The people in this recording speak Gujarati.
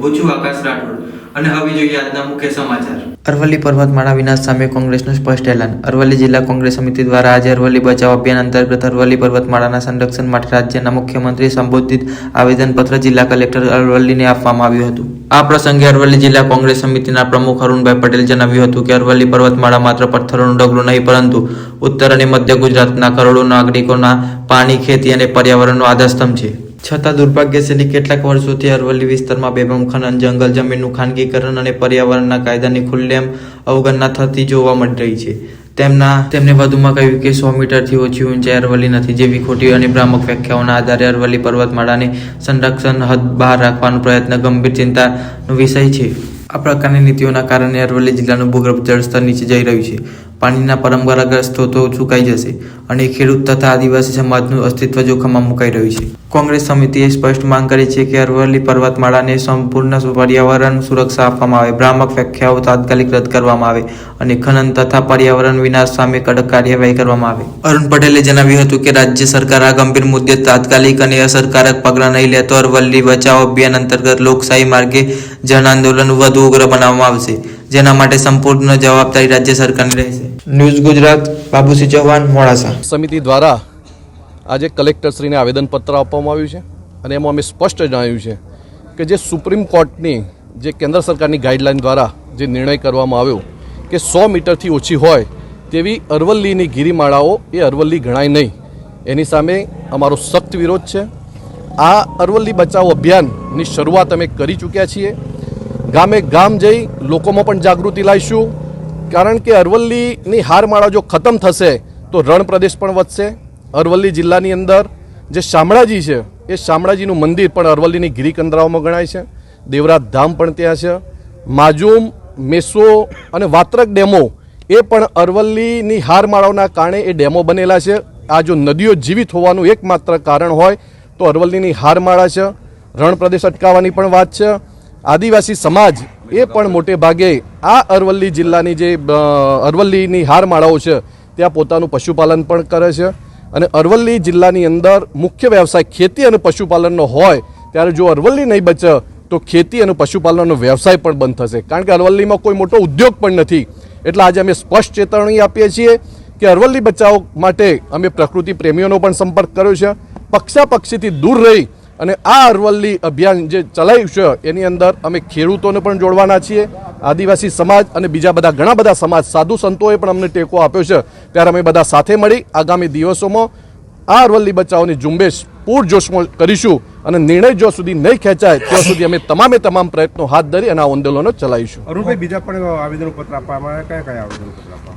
ઓછું આકાશ રાઠોડ. અને હવે જોઈએ આજના મુખ્ય સમાચાર. અરવલ્લી પર્વતમાળા વિનાશ સામે કોંગ્રેસનું સ્પષ્ટ એલાન. અરવલ્લી જિલ્લા કોંગ્રેસ સમિતિ દ્વારા આજે અરવલ્લી બચાવ અભિયાન અંતર્ગત અરવલ્લી પર્વતમાળાના સંરક્ષણ માટે રાજ્યના મુખ્યમંત્રી સંબોધિત આવેદનપત્ર જિલ્લા કલેક્ટર અરવલ્લીને આપવામાં આવ્યું હતું. આ પ્રસંગે અરવલ્લી જિલ્લા કોંગ્રેસ સમિતિના પ્રમુખ અરુણભાઈ પટેલ જણાવ્યું હતું કે અરવલ્લી પર્વતમાળા માત્ર પથ્થરોનું ડગલું નહીં, પરંતુ ઉત્તર અને મધ્ય ગુજરાતના કરોડો નાગરિકોના પાણી, ખેતી અને પર્યાવરણનો આધારસ્તંભ છે. છતાં દુર્ભાગ્ય દુર્ભાગ્યશાળી કેટલાક વર્ષોથી અરવલ્લી વિસ્તારમાં બેબમ ખનન, જંગલ જમીનનું ખાનગીકરણ અને પર્યાવરણના કાયદાની ખુલ્લેમ અવગણના થતી જોવા મળી રહી છે. તેમના તેમણે વધુમાં કહ્યું કે સો મીટરથી ઓછી ઊંચાઈ અરવલ્લી નથી જેવી ખોટી અને ભ્રામક વ્યાખ્યાઓના આધારે અરવલ્લી પર્વતમાળાને સંરક્ષણ હદ બહાર રાખવાનો પ્રયત્ન ગંભીર ચિંતાનો વિષય છે. આ પ્રકારની નીતિઓના કારણે અરવલ્લી જિલ્લાનું ભૂગર્ભ જળસ્તર નીચે જઈ રહ્યું છે. પાણીના પરંપરાગત સ્ત્રોતો ચૂકાઈ જશે અને ખેડૂત તથા આદિવાસી સમાજનું અસ્તિત્વ જોખમમાં મુકાઈ રહ્યું છે. કોંગ્રેસ સમિતિએ સ્પષ્ટ માંગ કરી છે કે અરવલ્લી પર્વતમાળાને સંપૂર્ણ પર્યાવરણ સુરક્ષા આપવામાં આવે, ભ્રામક વ્યાખ્યાઓ તાત્કાલિક રદ કરવામાં આવે અને ખનન તથા પર્યાવરણ વિનાશ સામે કડક કાર્યવાહી કરવામાં આવે. અરુણ પટેલે જણાવ્યું હતું કે રાજ્ય સરકાર આ ગંભીર મુદ્દે તાત્કાલિક અને અસરકારક પગલાં નહીં લે તો અરવલ્લી બચાવ અભિયાન અંતર્ગત લોકશાહી માર્ગે જન આંદોલન વધુ ઉગ્ર બનાવવામાં આવશે. જેના માટે સંપૂર્ણ જવાબદારી રાજ્ય સરકારની રહેશે. ન્યૂઝ ગુજરાત બાબુસિંહ ચૌહાણ મોડાસા. સમિતિ દ્વારા આજે કલેક્ટરશ્રીને આવેદનપત્ર આપવામાં આવ્યું છે અને એમાં અમે સ્પષ્ટ જણાવ્યું છે કે જે સુપ્રીમ કોર્ટની જે કેન્દ્ર સરકારની ગાઈડલાઈન દ્વારા જે નિર્ણય કરવામાં આવ્યો કે સો મીટરથી ઓછી હોય તેવી અરવલ્લીની ગિરિમાળાઓ એ અરવલ્લી ગણાય નહીં. એની સામે અમારો સખ્ત વિરોધ છે. આ અરવલ્લી બચાવ અભિયાનની શરૂઆત અમે કરી ચૂક્યા છીએ. ગામે ગામ જઈ લોકોમાં પણ જાગૃતિ લાવીશું. કારણ કે અરવલ્લીની હારમાળા જો ખતમ થશે, તો રણ પ્રદેશ પણ વધશે. અરવલ્લી જિલ્લાની અંદર જે શામળાજી છે, એ શામળાજીનું મંદિર પણ અરવલ્લીની ગિરિકંદરાઓમાં ગણાય છે. દેવરાજ ધામ પણ ત્યાં છે. માજુમ, મેસો અને વાત્રક ડેમો એ પણ અરવલ્લીની હારમાળાઓના કારણે એ ડેમો બનેલા છે. આ જો નદીઓ જીવિત હોવાનું એકમાત્ર કારણ હોય, તો અરવલ્લીની હારમાળા છે. રણ પ્રદેશ અટકાવવાની પણ વાત છે. આદિવાસી સમાજ એ પણ મોટે ભાગે આ અરવલ્લી જિલ્લાની જે અરવલ્લીની હારમાળાઓ છે, ત્યાં પોતાનું પશુપાલન પણ કરે છે. અને અરવલ્લી જિલ્લાની અંદર મુખ્ય વ્યવસાય ખેતી અને પશુપાલનનો હોય, ત્યારે જો અરવલ્લી નહીં બચે, તો ખેતી અને પશુપાલનનો વ્યવસાય પણ બંધ થશે. કારણ કે અરવલ્લીમાં કોઈ મોટો ઉદ્યોગ પણ નથી. એટલે આજે અમે સ્પષ્ટ ચેતવણી આપીએ છીએ કે અરવલ્લી બચાવ માટે અમે પ્રકૃતિ પ્રેમીઓનો પણ સંપર્ક કર્યો છે. પક્ષાપક્ષીથી દૂર રહી અને આ અરવલ્લી અભિયાન જે ચલાવ્યું છે, એની અંદર અમે ખેડૂતોને પણ જોડવાના છીએ, આદિવાસી સમાજ અને બીજા બધા ઘણા બધા સમાજ, સાધુ સંતોએ પણ અમને ટેકો આપ્યો છે. ત્યારે અમે બધા સાથે મળી આગામી દિવસોમાં આ અરવલ્લી બચાવની ઝુંબેશ પૂરજોશમાં કરીશું અને નિર્ણય જો સુધી નહીં ખેંચાય, ત્યાં સુધી અમે તમામે તમામ પ્રયત્નો હાથ ધરી અને આ આંદોલનો ચલાવીશું. અરુણભાઈ, બીજા પણ આવેદનો પત્ર આપવામાં આવ્યા? કયા કયા આવેદનો પત્ર આપવામાં